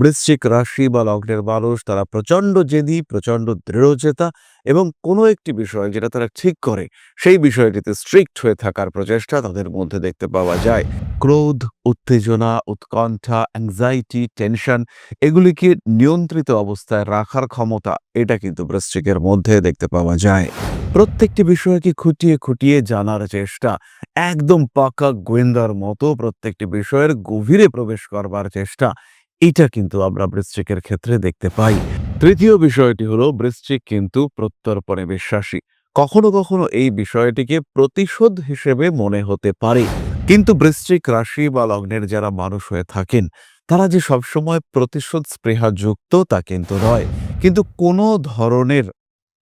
বৃশ্চিক রাশি বা লগ্নের মানুষ তারা প্রচণ্ড জেদি, প্রচণ্ড দৃঢ়চেতা এবং কোনো একটি বিষয় যেটা তারা ঠিক করে, সেই বিষয়টিতে স্ট্রিক্ট হয়ে থাকার প্রচেষ্টা তাদের মধ্যে দেখতে পাওয়া যায়। ক্রোধ, উত্তেজনা, উৎকণ্ঠা অ্যাংজাইটি টেনশন এগুলিকে নিয়ন্ত্রিত অবস্থায় রাখার ক্ষমতা এটা কিন্তু বৃশ্চিকের মধ্যে দেখতে পাওয়া যায়। প্রত্যেকটি বিষয়কে খুঁটিয়ে খুঁটিয়ে জানার চেষ্টা, একদম পাকা গোয়েন্দার মতো প্রত্যেকটি বিষয়ের গভীরে প্রবেশ করবার চেষ্টা এটা কিন্তু আমরা বৃশ্চিকের ক্ষেত্রে দেখতে পাই। তৃতীয় বিষয়টি হলো, বৃশ্চিক কিন্তু প্রত্যর্পণে বিশ্বাসী। কখনো কখনো এই বিষয়টিকে প্রতিশোধ হিসেবে মনে হতে পারে। কিন্তু বৃশ্চিক রাশি বা লগ্নের যারা মানুষ হয়ে থাকেন, তারা যে সবসময় প্রতিশোধ স্পৃহা যুক্ত তা কিন্তু নয়। কিন্তু কোনো ধরনের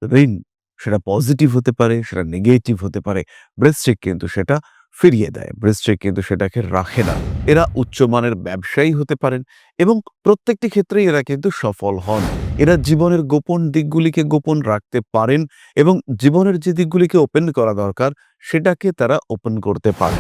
ঋণ, সেটা পজিটিভ হতে পারে, সেটা নেগেটিভ হতে পারে, বৃশ্চিক কিন্তু সেটা ফিরিয়ে দেয়। বৃশ্চিক কিন্তু সেটাকে রাখে না। এরা উচ্চমানের ব্যবসায়ী হতে পারেন এবং প্রত্যেকটি ক্ষেত্রেই এরা কিন্তু সফল হন। এরা জীবনের গোপন দিকগুলিকে গোপন রাখতে পারেন এবং জীবনের যে দিকগুলিকে ওপেন করা দরকার, সেটাকে তারা ওপেন করতে পারেন।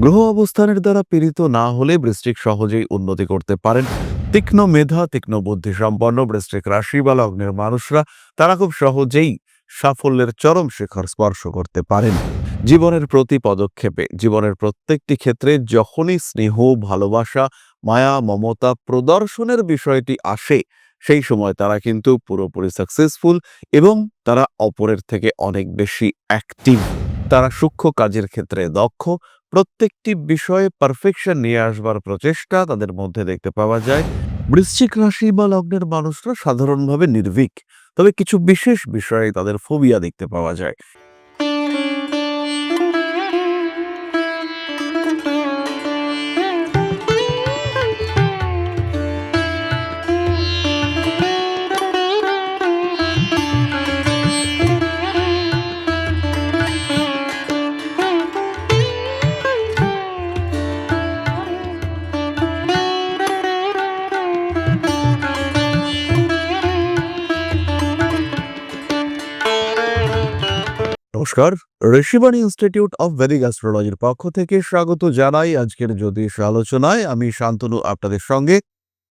গ্রহ অবস্থানের দ্বারা পীড়িত না হলে বৃষ্টিক সহজেই উন্নতি করতে পারেন। তীক্ষ্ণ মেধা, তীক্ষ্ণ বুদ্ধি সম্পন্ন বৃশ্চিক রাশি বা লগ্নের মানুষরা, তারা খুব সহজেই সাফল্যের চরম শিখর স্পর্শ করতে পারেন। জীবনের প্রতি পদক্ষেপে, জীবনের প্রত্যেকটি ক্ষেত্রে যখনই স্নেহ, ভালোবাসা, মায়া, মমতা প্রদর্শনের বিষয়টি আসে, সেই সময় তারা কিন্তু পুরোপুরি সাকসেসফুল এবং তারা অপরের থেকে অনেক বেশি অ্যাক্টিভ তারা সূক্ষ্ম কাজের ক্ষেত্রে দক্ষ, প্রত্যেকটি বিষয়ে পারফেকশন নিয়ে আসবার প্রচেষ্টা তাদের মধ্যে দেখতে পাওয়া যায়। বৃশ্চিক রাশি বা লগ্নের মানুষরা সাধারণভাবে নির্ভীক, তবে কিছু বিশেষ বিষয়ে তাদের ফোবিয়া দেখতে পাওয়া যায়। নমস্কার। ঋষিবাণী ইনস্টিটিউট অফ ভেদিক অ্যাস্ট্রোলজির পক্ষ থেকে স্বাগত জানাই আজকের জ্যোতিষ আলোচনায়। আমি শান্তনু, আপনাদের সঙ্গে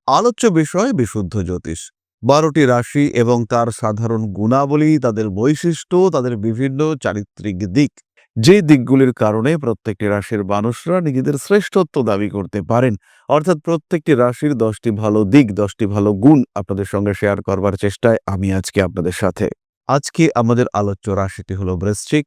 আলোচ্য বিষয় বিশুদ্ধ জ্যোতিষ। বারোটি রাশি এবং তার সাধারণ গুণাবলী, তাদের বৈশিষ্ট্য, তাদের বিভিন্ন চারিত্রিক দিক, যে দিকগুলির কারণে প্রত্যেকটি রাশির মানুষরা নিজেদের শ্রেষ্ঠত্ব দাবি করতে পারেন। অর্থাৎ প্রত্যেকটি রাশির দশটি ভালো দিক, দশটি ভালো গুণ আপনাদের সঙ্গে শেয়ার করবার চেষ্টায় আমি আজকে আপনাদের সাথে। আজকে আমাদের আলোচ্য রাশিটি হলো বৃশ্চিক।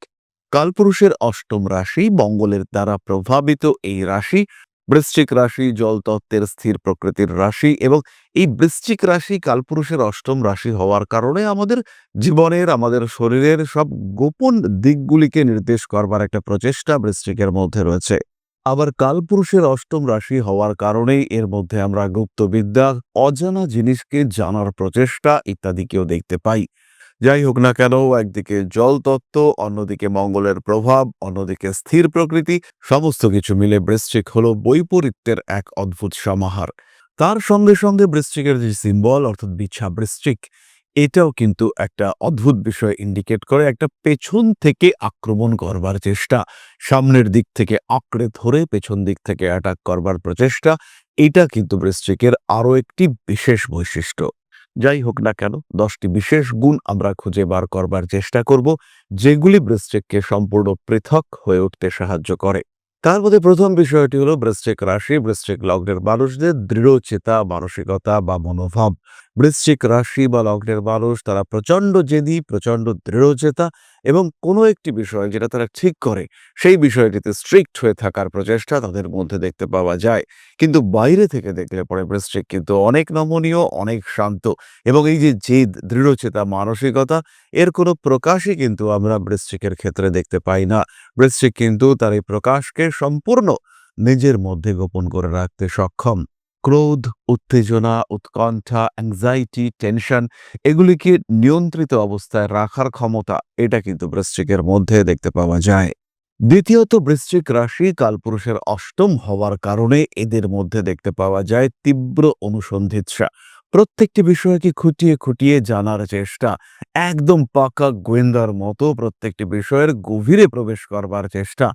কালপুরুষের অষ্টম রাশি মঙ্গলের দ্বারা প্রভাবিত এই রাশি। বৃশ্চিক রাশি জল তত্ত্বের স্থির প্রকৃতির রাশি এবং এই বৃশ্চিক রাশি কালপুরুষের অষ্টম রাশি হওয়ার কারণে আমাদের জীবনের, আমাদের শরীরের সব গোপন দিকগুলিকে নির্দেশ করবার একটা প্রচেষ্টা বৃশ্চিকের মধ্যে রয়েছে। আবার কালপুরুষের অষ্টম রাশি হওয়ার কারণেই এর মধ্যে আমরা গুপ্তবিদ্যা, অজানা জিনিসকে জানার প্রচেষ্টা ইত্যাদিকেও দেখতে পাই। যাই হোক না কেন, একদিকে জল তত্ত্ব, অন্যদিকে মঙ্গলের প্রভাব, অন্যদিকে স্থির প্রকৃতি, সমস্ত কিছু মিলে বৃশ্চিক হলো বৈপরীত্যের এক অদ্ভুত সমাহার। তার সঙ্গে সঙ্গে বৃশ্চিকের যে সিম্বল অর্থাৎ বিছা বৃশ্চিক, এটাও কিন্তু একটা অদ্ভুত বিষয় ইন্ডিকেট করে, একটা পেছন থেকে আক্রমণ করবার চেষ্টা। সামনের দিক থেকে আঁকড়ে ধরে পেছন দিক থেকে অ্যাটাক করবার প্রচেষ্টা, এটা কিন্তু বৃশ্চিকের আরও একটি বিশেষ বৈশিষ্ট্য। যাই হোক না কেন, দশটি বিশেষ গুণ আমরা খুঁজে বার করবার চেষ্টা করব, যেগুলি বৃশ্চিককে সম্পূর্ণ পৃথক হয়ে উঠতে সাহায্য করে। তার মধ্যে প্রথম বিষয়টি হলো বৃশ্চিক রাশি, বৃশ্চিক লগ্নের মানুষদের দৃঢ় চেতা, মানসিকতা বা মনোভাব। বৃশ্চিক রাশি বা লগ্নের মানুষ তারা প্রচণ্ড জেদি, প্রচণ্ড দৃঢ়চেতা এবং কোনো একটি বিষয় যেটা তারা ঠিক করে, সেই বিষয়টিতে স্ট্রিক্ট হয়ে থাকার প্রচেষ্টা তাদের মধ্যে দেখতে পাওয়া যায়। কিন্তু বাইরে থেকে দেখলে পরে বৃশ্চিক কিন্তু অনেক নমনীয়, অনেক শান্ত এবং এই যে জেদ, দৃঢ়চেতা, মানসিকতা, এর কোনো প্রকাশই কিন্তু আমরা বৃশ্চিকের ক্ষেত্রে দেখতে পাই না। বৃশ্চিক কিন্তু তার এই প্রকাশকে সম্পূর্ণ নিজের মধ্যে গোপন করে রাখতে সক্ষম। ক্রোধ, উত্তেজনা, উৎকণ্ঠা অ্যাংজাইটি টেনশন এগুলিকে নিয়ন্ত্রিত অবস্থায় রাখার ক্ষমতা এটা কিন্তু বৃশ্চিকের মধ্যে দেখতে পাওয়া যায়। দ্বিতীয়ত বৃশ্চিক রাশি কালপুরুষের অষ্টম হওয়ার কারণে এদের মধ্যে দেখতে পাওয়া যায় তীব্র অনুসন্ধিৎসা। প্রত্যেকটি বিষয়কে খুঁটিয়ে খুঁটিয়ে জানার চেষ্টা, একদম পাকা গোয়েন্দার মতো প্রত্যেকটি বিষয়ের গভীরে প্রবেশ করবার চেষ্টা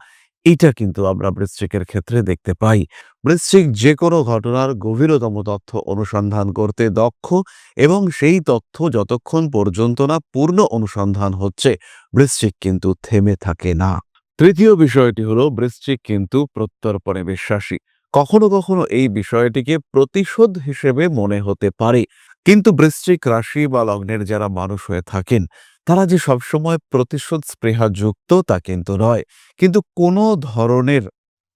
এটা কিন্তু আমরা বৃশ্চিকের ক্ষেত্রে দেখতে পাই। বৃশ্চিক যে কোনো ঘটনার গভীরতম তথ্য অনুসন্ধান করতে দক্ষ এবং সেই তথ্য যতক্ষণ পর্যন্ত না পূর্ণ অনুসন্ধান হচ্ছে, বৃশ্চিক কিন্তু থেমে থাকে না। তৃতীয় বিষয়টি হলো, বৃশ্চিক কিন্তু প্রত্যর্পণে বিশ্বাসী। কখনো কখনো এই বিষয়টিকে প্রতিশোধ হিসেবে মনে হতে পারে। কিন্তু বৃশ্চিক রাশি বা লগ্নের যারা মানুষ হয়ে থাকেন তারা যে সবসময় প্রতিশোধ স্পৃহা যুক্ত তা কিন্তু নয়। কিন্তু কোনো ধরনের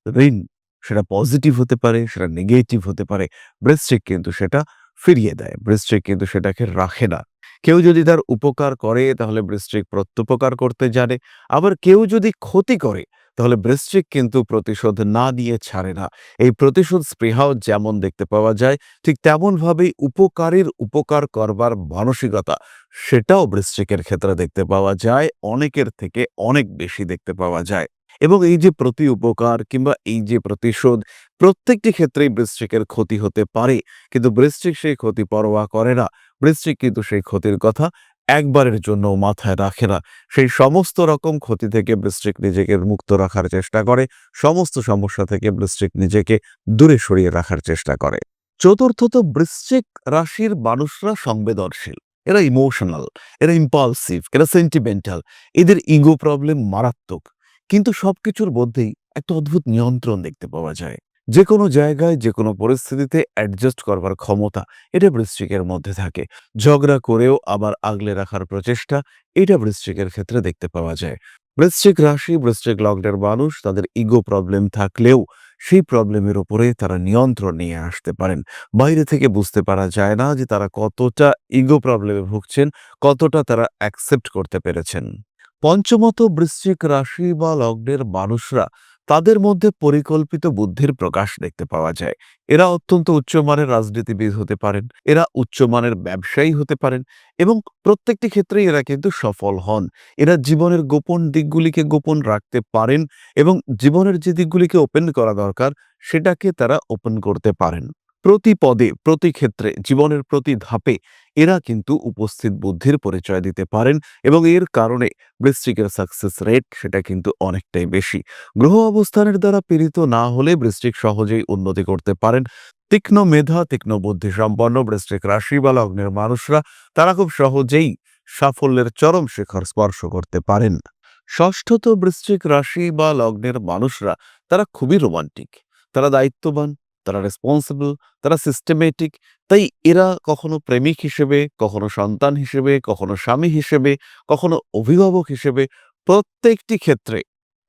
ঋণ সেটা পজিটিভ হতে পারে, সেটা নেগেটিভ হতে পারে, বৃশ্চিক কিন্তু সেটা ফিরিয়ে দেয়, বৃশ্চিক কিন্তু সেটাকে রাখে না। কেউ যদি তার উপকার করে তাহলে বৃশ্চিক প্রত্যুপকার করতে জানে, আবার কেউ যদি ক্ষতি করে তাহলে বৃশ্চিক কিন্তু প্রতিশোধ না দিয়ে ছাড়ে না। এই প্রতিশোধ স্পৃহাও যেমন দেখতে পাওয়া যায়, ঠিক তেমনভাবেই উপকারীর উপকার করবার মানসিকতা, সেটাও বৃশ্চিকের ক্ষেত্রে দেখতে পাওয়া যায়, অনেকের থেকে অনেক বেশি দেখতে পাওয়া যায়। এবং এই যে প্রতি উপকার কিংবা এই যে প্রতিশোধ, প্রত্যেকটি ক্ষেত্রেই বৃশ্চিকের ক্ষতি হতে পারে। কিন্তু বৃশ্চিক সেই ক্ষতি পরোয়া করে না। বৃশ্চিক কিন্তু সেই ক্ষতির কথা একবারের জন্য মাথায় রাখে না। সেই সমস্ত রকম ক্ষতি থেকে বৃশ্চিক নিজেকে মুক্ত রাখার চেষ্টা করে, সমস্ত সমস্যা থেকে বৃশ্চিক নিজেকে দূরে সরিয়ে রাখার চেষ্টা করে। চতুর্থত বৃশ্চিক রাশির মানুষরা সংবেদনশীল। এরা ইমোশনাল এরা ইম্পালসিভ এরা সেন্টিমেন্টাল এদের ইগো প্রবলেম মারাত্মক। কিন্তু সবকিছুর মধ্যেই একটা অদ্ভুত নিয়ন্ত্রণ দেখতে পাওয়া যায়। যে কোনো জায়গায় যে কোনো পরিস্থিতিতে অ্যাডজাস্ট করবার ক্ষমতা এটা বৃশ্চিকের মধ্যে থাকে। ঝগড়া করেও আবার আগলে রাখার প্রচেষ্টা এটা বৃশ্চিকের ক্ষেত্রে দেখতে পাওয়া যায়। বৃশ্চিক রাশি, বৃশ্চিক লগ্নের মানুষ তাদের ইগো প্রবলেম থাকলেও সেই প্রবলেমের উপরে তারা নিয়ন্ত্রণ নিয়ে আসতে পারেন। বাইরে থেকে বুঝতে পারা যায় না যে তারা কতটা ইগো প্রবলেমে ভুগছেন, কতটা তারা অ্যাকসেপ্ট করতে পেরেছেন। পঞ্চমত বৃশ্চিক রাশি বা লগ্নের মানুষরা তাদের মধ্যে পরিকল্পিত বুদ্ধির প্রকাশ দেখতে পাওয়া যায়। এরা অত্যন্ত উচ্চমানের রাজনীতিবিদ হতে পারেন, এরা উচ্চমানের ব্যবসায়ী হতে পারেন এবং প্রত্যেকটি ক্ষেত্রেই এরা কিন্তু সফল হন। এরা জীবনের গোপন দিকগুলিকে গোপন রাখতে পারেন এবং জীবনের যে দিকগুলিকে ওপেন করা দরকার, সেটাকে তারা ওপেন করতে পারেন। প্রতি পদে, প্রতি ক্ষেত্রে, জীবনের প্রতি ধাপে এরা কিন্তু উপস্থিত বুদ্ধির পরিচয় দিতে পারেন এবং এর কারণে বৃশ্চিকের সাকসেস রেট সেটা কিন্তু অনেকটাই বেশি। গ্রহ অবস্থানের দ্বারা পীড়িত না হলে বৃশ্চিক সহজেই উন্নতি করতে পারেন। তীক্ষ্ণ মেধা, তীক্ষ্ণ বুদ্ধি সম্পন্ন বৃশ্চিক রাশি বা লগ্নের মানুষরা, তারা খুব সহজেই সাফল্যের চরম শিখর স্পর্শ করতে পারেন। ষষ্ঠত বৃশ্চিক রাশি বা লগ্নের মানুষরা, তারা খুবই রোমান্টিক তারা দায়িত্ববান তারা রেসপন্সিবল তারা সিস্টেমেটিক তাই এরা কখনো প্রেমিক হিসেবে, কখনো সন্তান হিসেবে, কখনো স্বামী হিসেবে, কখনো অভিভাবক হিসেবে, প্রত্যেকটি ক্ষেত্রে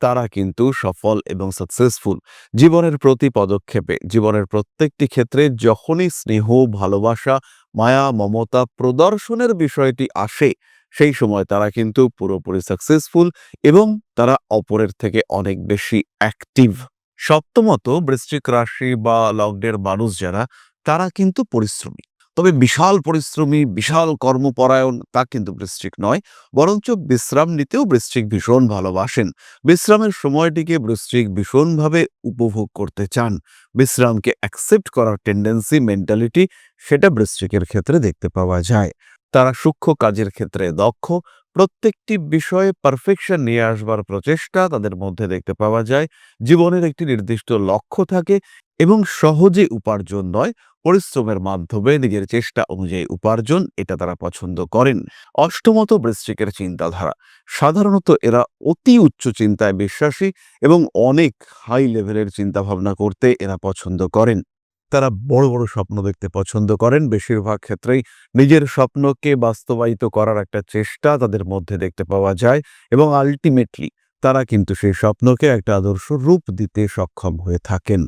তারা কিন্তু সফল এবং সাকসেসফুল জীবনের প্রতি পদক্ষেপে, জীবনের প্রত্যেকটি ক্ষেত্রে যখনই স্নেহ, ভালোবাসা, মায়া, মমতা প্রদর্শনের বিষয়টি আসে, সেই সময় তারা কিন্তু পুরোপুরি সাকসেসফুল এবং তারা অপরের থেকে অনেক বেশি অ্যাক্টিভ সপ্তমত বৃশ্চিক রাশি বা লগ্নের মানুষ যারা, তারা কিন্তু পরিশ্রমী। তবে বিশাল পরিশ্রমী, বিশাল কর্মপরায়ণ তা কিন্তু বৃশ্চিক নয়, বরঞ্চ বিশ্রাম নিতেও বৃশ্চিক ভীষণ ভালোবাসেন। বিশ্রামের সময়টিকে বৃশ্চিক ভীষণভাবে উপভোগ করতে চান। বিশ্রামকে অ্যাকসেপ্ট করার টেন্ডেন্সি মেন্টালিটি সেটা বৃশ্চিকের ক্ষেত্রে দেখতে পাওয়া যায়। তারা সূক্ষ্ম কাজের ক্ষেত্রে দক্ষ প্রত্যেকটি বিষয়ে পারফেকশন নিয়ে আসবার প্রচেষ্টা তাদের মধ্যে দেখতে পাওয়া যায়। জীবনের একটি নির্দিষ্ট লক্ষ্য থাকে এবং সহজে উপার্জন নয়, পরিশ্রমের মাধ্যমে নিজের চেষ্টা অনুযায়ী উপার্জন এটা তারা পছন্দ করেন। অষ্টমত বৃশ্চিকের চিন্তাধারা। সাধারণত এরা অতি উচ্চ চিন্তায় বিশ্বাসী এবং অনেক হাই লেভেলের চিন্তা ভাবনা করতে এরা পছন্দ করেন। তারা বড় বড় স্বপ্ন দেখতে পছন্দ করেন। বেশিরভাগ ক্ষেত্রেই নিজের স্বপ্নকে বাস্তবায়িত করার একটা চেষ্টা তাদের মধ্যে দেখতে পাওয়া যায় এবং আলটিমেটলি তারা কিন্তু সেই স্বপ্নকে একটা আদর্শ রূপ দিতে সক্ষম হয়ে থাকেন।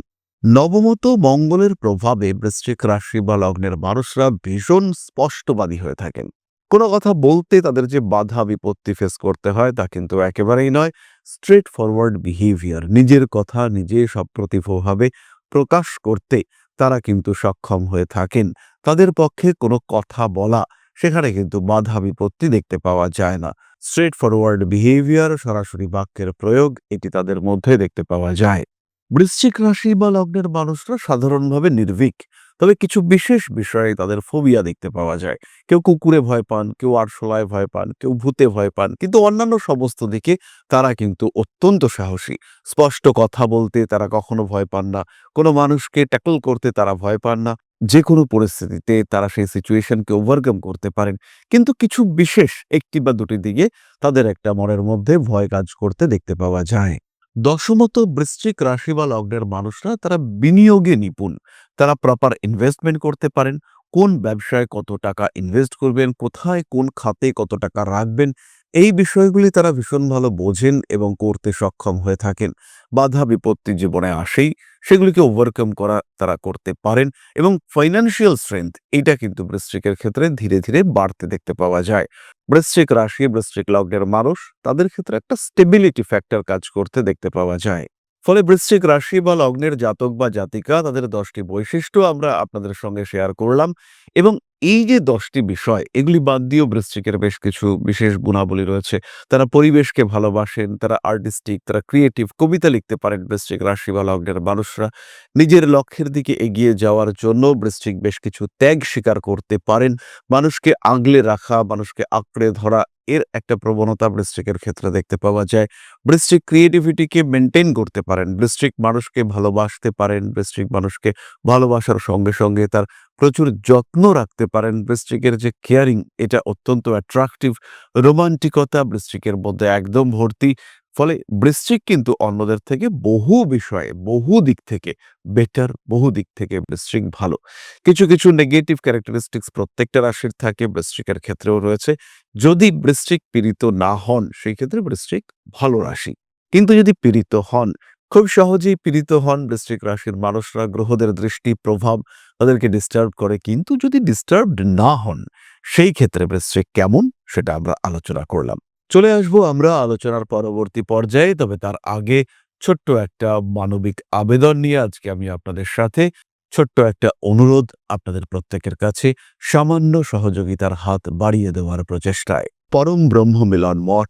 নবমত, মঙ্গলের প্রভাবে বৃশ্চিক রাশি বা লগ্নের মানুষরা ভীষণ স্পষ্টবাদী হয়ে থাকেন। কোনো কথা বলতে তাদের যে বাধা, বিপত্তি ফেস করতে হয় তা কিন্তু একেবারেই নয়। স্ট্রেট ফরওয়ার্ড বিহেভিয়ার নিজের কথা নিজে সপ্রতিভভাবে প্রকাশ করতে তারা কিন্তু সক্ষম হয়ে থাকেন। তাদের পক্ষে কোনো কথা বলা, সেখানে কিন্তু বাধা বিপত্তি দেখতে পাওয়া যায় না। স্ট্রেট ফরওয়ার্ড বিহেভিয়ার সরাসরি বাক্যের প্রয়োগ, এটি তাদের মধ্যে দেখতে পাওয়া যায়। বৃশ্চিক রাশি বা লগ্নের মানুষরা সাধারণভাবে নির্ভীক। তবে কিছু বিশেষ বিষয়ে তাদের ফোবিয়া দেখতে পাওয়া যায়। কেউ কুকুরে ভয় পান, কেউ আরশোলায় ভয় পান, কেউ ভূতে ভয় পান, কিন্তু অন্যান্য সমস্ত দিকে তারা কিন্তু অত্যন্ত সাহসী। স্পষ্ট কথা বলতে তারা কখনো ভয় পান না। কোনো মানুষকে ট্যাকল করতে তারা ভয় পান না। যে কোনো পরিস্থিতিতে তারা সেই সিচুয়েশনকে ওভারকাম করতে পারেন। কিন্তু কিছু বিশেষ একটি বা দুটি দিকে তাদের একটা মনের মধ্যে ভয় কাজ করতে দেখতে পাওয়া যায়। দশমত বৃশ্চিক রাশি বা লগ্নের মানুষরা তারা বিনিয়োগে নিপুণ। তারা প্রপার ইনভেস্টমেন্ট করতে পারেন। কোন ব্যবসায় কত টাকা ইনভেস্ট করবেন? কোথায় কোন খাতে কত টাকা রাখবেন? এই বিষয়গুলি তারা ভীষণ ভালো বোঝেন এবং করতে সক্ষম হয়ে থাকেন। বাধা বিপত্তি জীবনে আসেই সেগুলিকে ওভারকাম করা তারা করতে পারেন এবং ফাইন্যান্সিয়াল স্ট্রেংথ এটা কিন্তু বৃশ্চিকের ক্ষেত্রে ধীরে ধীরে বাড়তে দেখতে পাওয়া যায়। বৃশ্চিক রাশি, বৃশ্চিক লগ্নের মানুষ তাদের ক্ষেত্রে একটা স্টেবিলিটি ফ্যাক্টর কাজ করতে দেখতে পাওয়া যায়। ফলে বৃশ্চিক রাশি বা লগ্নের জাতক বা জাতিকা তাদের দশটি বৈশিষ্ট্য আমরা আপনাদের সঙ্গে শেয়ার করলাম এবং এই যে দশটি বিষয়, এগুলি বাদ দিয়েও বৃশ্চিকের বেশ কিছু বিশেষ গুণাবলী রয়েছে। তারা পরিবেশকে ভালোবাসেন, তারা আর্টিস্টিক তারা ক্রিয়েটিভ কবিতা লিখতে পারেন বৃশ্চিক রাশি বা লগ্নের মানুষরা। নিজের লক্ষ্যের দিকে এগিয়ে যাওয়ার জন্য বৃশ্চিক বেশ কিছু ত্যাগ স্বীকার করতে পারেন। মানুষকে আগলে রাখা, মানুষকে আঁকড়ে ধরা, এর একটা প্রবণতা বৃশ্চিকের ক্ষেত্রে দেখতে পাওয়া যায়। বৃশ্চিক ক্রিয়েটিভিটিকে মেনটেন করতে পারেন। বৃশ্চিক মানুষকে ভালোবাসতে পারেন বৃশ্চিক মানুষকে ভালোবাসার সঙ্গে সঙ্গে তার প্রচুর যত্ন রাখতে পারেন বৃশ্চিকের যে কেয়ারিং এটা অত্যন্ত অ্যাট্রাকটিভ রোমান্টিকতা বৃশ্চিকের মধ্যে একদম ভর্তি। ফলে বৃশ্চিক কিন্তু অন্যদের থেকে বহু বিষয়ে, বহু দিক থেকে বেটার বহু দিক থেকে বৃশ্চিক ভালো। কিছু কিছু নেগেটিভ ক্যারেক্টারিস্টিক্স প্রত্যেকটা রাশির থাকে, বৃশ্চিকের ক্ষেত্রেও রয়েছে। যদি বৃশ্চিক পীড়িত না হন, সেই ক্ষেত্রে বৃশ্চিক ভালো রাশি। কিন্তু যদি পীড়িত হন খুব সহজেই পীড়িত হন বৃশ্চিক রাশির মানুষরা, গ্রহদের দৃষ্টি, প্রভাব তাদেরকে ডিস্টার্ব করে। কিন্তু যদি ডিস্টার্বড না হন, সেই ক্ষেত্রে বৃশ্চিক কেমন? সেটা আমরা আলোচনা করলাম। চলে আসব আমরা আলোচনার পরবর্তী পর্যায়ে, তবে তার আগে ছোট্ট একটা মানবিক আবেদন নিয়ে আজকে আমি আপনাদের সাথে ছোট্ট একটা অনুরোধ আপনাদের প্রত্যেকের কাছে, সামান্য সহযোগিতার হাত বাড়িয়ে দেওয়ার প্রচেষ্টায়। পরম ব্রহ্ম মিলন মঠ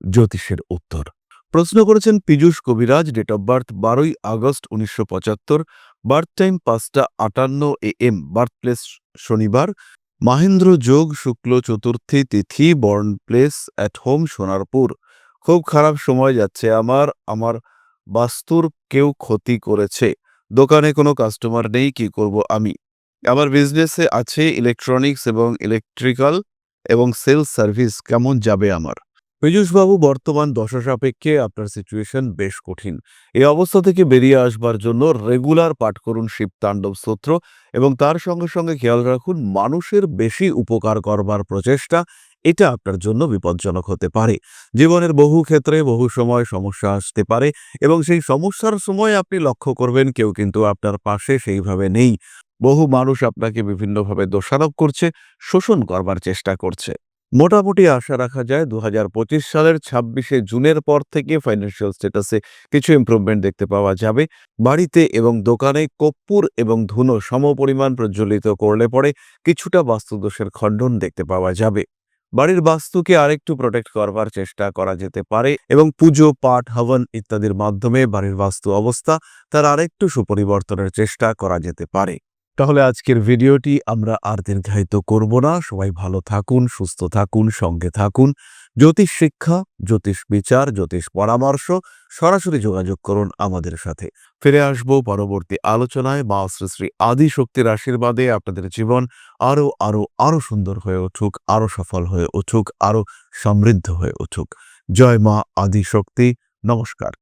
জ্যোতিষের উত্তর। প্রশ্ন করেছেন Piyush Kabiraj date of birth বারোই আগস্ট উনিশশো পঁচাত্তর বার্থ টাইম পাঁচটা আটান্ন এ এম বার্থ প্লেস শনিবার, মাহেন্দ্র যোগ শুক্ল চতুর্থী তিথি born place at home Sonarpur. খুব খারাপ সময় যাচ্ছে আমার আমার বাস্তুর কেউ ক্ষতি করেছে। দোকানে কোনো কাস্টমার নেই, কি করব আমি? আমার বিজনেসে আছে ইলেকট্রনিক্স এবং ইলেকট্রিক্যাল এবং সেলস সার্ভিস কেমন যাবে আমার? পীযূষবাবু বর্তমান দশা সাপেক্ষে আপনার সিচুয়েশন বেশ কঠিন। এই অবস্থা থেকে বেরিয়ে আসবার জন্য রেগুলার পাঠ করুন শিব তাণ্ডব স্তোত্র এবং তার সঙ্গে সঙ্গে খেয়াল রাখুন মানুষের বেশি উপকার করবার প্রচেষ্টা, এটা আপনার জন্য বিপজ্জনক হতে পারে। জীবনের বহু ক্ষেত্রে বহু সময় সমস্যা আসতে পারে এবং সেই সমস্যার সময় আপনি লক্ষ্য করবেন কেউ কিন্তু আপনার পাশে সেইভাবে নেই। বহু মানুষ আপনাকে বিভিন্নভাবে দোষারোপ করছে, শোষণ করবার চেষ্টা করছে। মোটামুটি আশা রাখা যায় দু হাজার পঁচিশ সালের ছাব্বিশে জুনের পর থেকে ফাইন্যান্সিয়াল স্ট্যাটাসে কিছু ইমপ্রুভমেন্ট দেখতে পাওয়া যাবে। বাড়িতে এবং দোকানে কর্পূর এবং ধুনো সমপরিমাণ প্রজ্বলিত করলে পরে কিছুটা বাস্তুদোষের খণ্ডন দেখতে পাওয়া যাবে। বাড়ির বাস্তুকে আরেকটু প্রোটেক্ট করবার চেষ্টা করা যেতে পারে এবং পুজো পাঠ হবন ইত্যাদির মাধ্যমে বাড়ির বাস্তু অবস্থা তার আরেকটু সুপরিবর্তনের চেষ্টা করা যেতে পারে। তাহলে আজকের ভিডিওটি আমরা আর দীর্ঘায়িত করব না। সবাই ভালো থাকুন, সুস্থ থাকুন, সঙ্গে থাকুন। জ্যোতিষ শিক্ষা, জ্যোতিষ বিচার, জ্যোতিষ পরামর্শ, সরাসরি যোগাযোগ করুন আমাদের সাথে। ফিরে আসব পরবর্তী আলোচনায়। মা শ্রী শ্রী আদি শক্তির আশীর্বাদে আপনাদের জীবন আরও আরও আরও সুন্দর হয়ে উঠুক, আরও সফল হয়ে উঠুক, আরও সমৃদ্ধ হয়ে উঠুক। জয় মা আদি শক্তি নমস্কার।